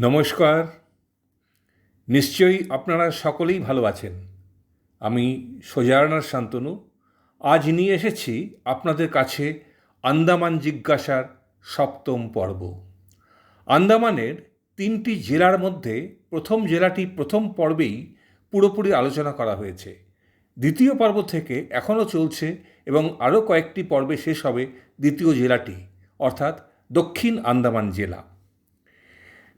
নমস্কার। নিশ্চয়ই আপনারা সকলেই ভালো আছেন। আমি সোজারানার শান্তনু। আজ নিয়ে এসেছি আপনাদের কাছে আন্দামান জিজ্ঞাসার সপ্তম পর্ব। আন্দামানের তিনটি জেলার মধ্যে প্রথম জেলাটি প্রথম পর্বেই পুরোপুরি আলোচনা করা হয়েছে। দ্বিতীয় পর্ব থেকে এখনও চলছে এবং আরও কয়েকটি পর্বে শেষ হবে দ্বিতীয় জেলাটি, অর্থাৎ দক্ষিণ আন্দামান জেলা।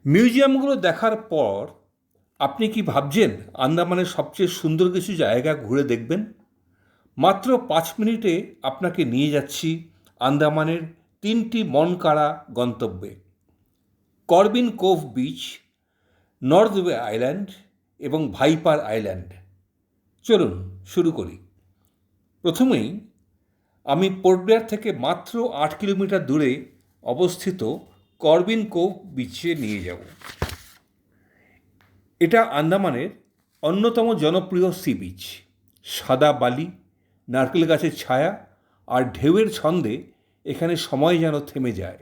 মিউজিয়ামগুলো দেখার পর আপনি কি ভাবছেন আন্দামানের সবচেয়ে সুন্দর কিছু জায়গা ঘুরে দেখবেন? মাত্র পাঁচ মিনিটে আপনাকে নিয়ে যাচ্ছি আন্দামানের তিনটি মনকাড়া গন্তব্যে। Corbyn's Cove beach North Bay Island এবং ভাইপার আইল্যান্ড। চলুন শুরু করি। প্রথমেই আমি পোর্টব্লেয়ার থেকে মাত্র আট কিলোমিটার দূরে অবস্থিত করবিন কোভ বিচে নিয়ে যাব। এটা আন্দামানের অন্যতম জনপ্রিয় সি বিচ। সাদা বালি, নারকেল গাছের ছায়া আর ঢেউয়ের ছন্দে এখানে সময় যেন থেমে যায়।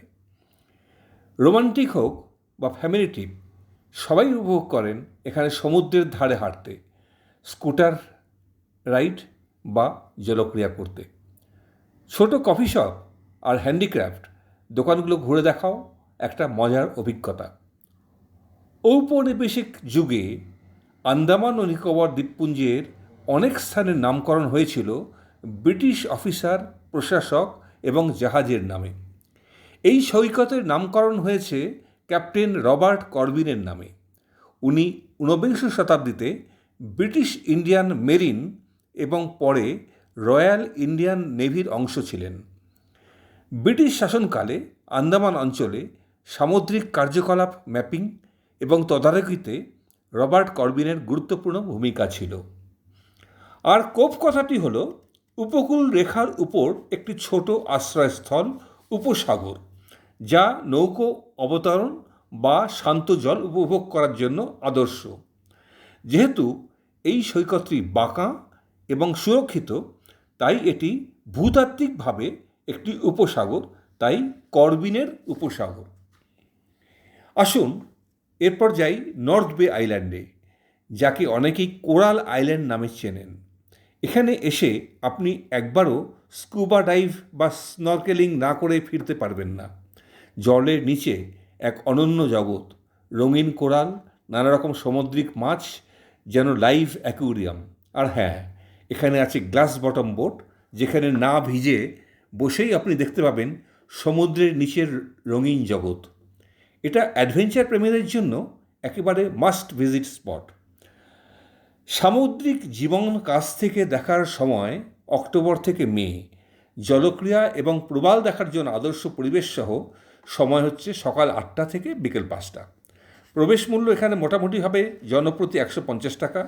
রোমান্টিক হোক বা ফ্যামিলি ট্রিপ, সবাই উপভোগ করেন এখানে সমুদ্রের ধারে হাঁটতে, স্কুটার রাইড বা জলক্রিয়া করতে। ছোট কফি শপ আর হ্যান্ডিক্রাফট দোকানগুলো ঘুরে দেখাও একটা মজার অভিজ্ঞতা। ঔপনিবেশিক যুগে আন্দামান ও নিকোবর দ্বীপপুঞ্জের অনেক স্থানের নামকরণ হয়েছিল ব্রিটিশ অফিসার, প্রশাসক এবং জাহাজের নামে। এই সৈকতের নামকরণ হয়েছে ক্যাপ্টেন রবার্ট করবিনের নামে। উনি ঊনবিংশ শতাব্দীতে ব্রিটিশ ইন্ডিয়ান মেরিন এবং পরে রয়্যাল ইন্ডিয়ান নেভির অংশ ছিলেন। ব্রিটিশ শাসনকালে আন্দামান অঞ্চলে সামুদ্রিক কার্যকলাপ ম্যাপিং এবং তদারকিতে রবার্ট করবিনের গুরুত্বপূর্ণ ভূমিকা ছিল। আর কোপ কথাটি হল, উপকূল রেখার উপর একটি ছোট আশ্রয়স্থল উপসাগর, যা নৌকো অবতরণ বা শান্ত জল উপভোগ করার জন্য আদর্শ। যেহেতু এই সৈকতটি বাঁকা এবং সুরক্ষিত, তাই এটি ভূতাত্ত্বিকভাবে একটি উপসাগর, তাই করবিনের উপসাগর। আসুন, এরপর যাই নর্থ বে আইল্যান্ডে যাকে অনেকেই কোরাল আইল্যান্ড নামে চেনেন। এখানে এসে আপনি একবারও স্কুবা ডাইভ বা স্নরকেলিং না করে ফিরতে পারবেন না। জলের নিচে এক অনন্য জগৎ, রঙিন কোরাল নানা রকম সামুদ্রিক মাছ, যেন লাইভ অ্যাকুরিয়াম। আর হ্যাঁ এখানে আছে গ্লাস বটম বোট, যেখানে না ভিজে বসেই আপনি দেখতে পাবেন সমুদ্রের নিচের রঙিন জগৎ। এটা অ্যাডভেঞ্চার প্রেমীদের জন্য একেবারে মাস্ট ভিজিট স্পট সামুদ্রিক জীবন কাছ থেকে দেখার সময় অক্টোবর থেকে মে, জলক্রিয়া এবং প্রবাল দেখার জন্য আদর্শ পরিবেশ সহ সময় হচ্ছে সকাল আটটা থেকে বিকেল পাঁচটা। প্রবেশ মূল্য এখানে মোটামুটি হবে জনপ্রতি একশো পঞ্চাশ টাকা।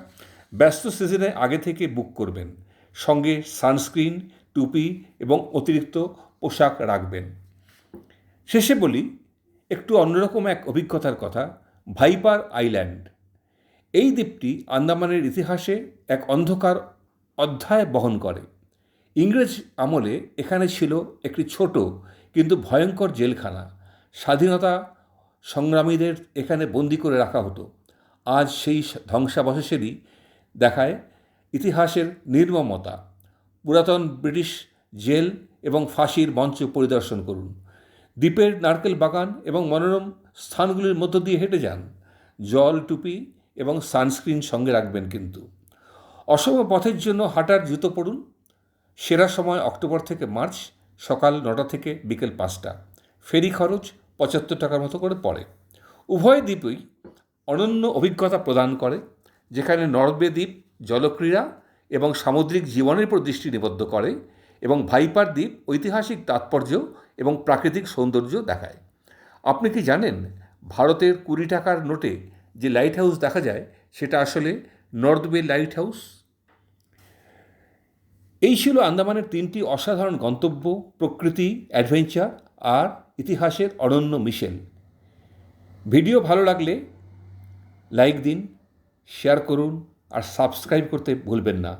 ব্যস্ত সিজনে আগে থেকে বুক করবেন। সঙ্গে সানস্ক্রিন টুপি এবং অতিরিক্ত পোশাক রাখবেন। শেষে বলি একটু অন্যরকম এক অভিজ্ঞতার কথা, ভাইপার আইল্যান্ড। এই দ্বীপটি আন্দামানের ইতিহাসে এক অন্ধকার অধ্যায় বহন করে। ইংরেজ আমলে এখানে ছিল একটি ছোট কিন্তু ভয়ঙ্কর জেলখানা। স্বাধীনতা সংগ্রামীদের এখানে বন্দি করে রাখা হতো। আজ সেই ধ্বংসাবশেষেরই দেখায় ইতিহাসের নির্মমতা। পুরাতন ব্রিটিশ জেল এবং ফাঁসির মঞ্চ পরিদর্শন করুন। দ্বীপের নারকেল বাগান এবং মনোরম স্থানগুলির মধ্য দিয়ে হেঁটে যান। জল, টুপি এবং সানস্ক্রিন সঙ্গে রাখবেন কিন্তু। অসম পথের জন্য হাঁটার জুতো পড়ুন সেরা সময় অক্টোবর থেকে মার্চ, সকাল নটা থেকে বিকেল পাঁচটা। ফেরি খরচ পঁচাত্তর টাকার মতো করে পড়ে। উভয় দ্বীপই অনন্য অভিজ্ঞতা প্রদান করে, যেখানে নর্বে দ্বীপ জলক্রীড়া এবং সামুদ্রিক জীবনের উপর দৃষ্টি নিবদ্ধ করে। এবং ভাইপার দ্বীপ ঐতিহাসিক তাৎপর্য এবং প্রাকৃতিক সৌন্দর্য দেখায়। আপনি কি জানেন ভারতের কুড়ি টাকার নোটে যে লাইট হাউস দেখা যায়, সেটা আসলে নর্থ বে লাইট হাউস এই ছিল আন্দামানের তিনটি অসাধারণ গন্তব্য, প্রকৃতি অ্যাডভেঞ্চার আর ইতিহাসের অনন্য মিশেল। ভিডিও ভালো লাগলে লাইক দিন শেয়ার করুন আর সাবস্ক্রাইব করতে ভুলবেন না।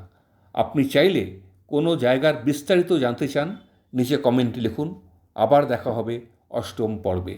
আপনি চাইলে কোনো জায়গার বিস্তারিত জানতে চান নিচে কমেন্টে লিখুন। আবার দেখা হবে অষ্টম পর্বে।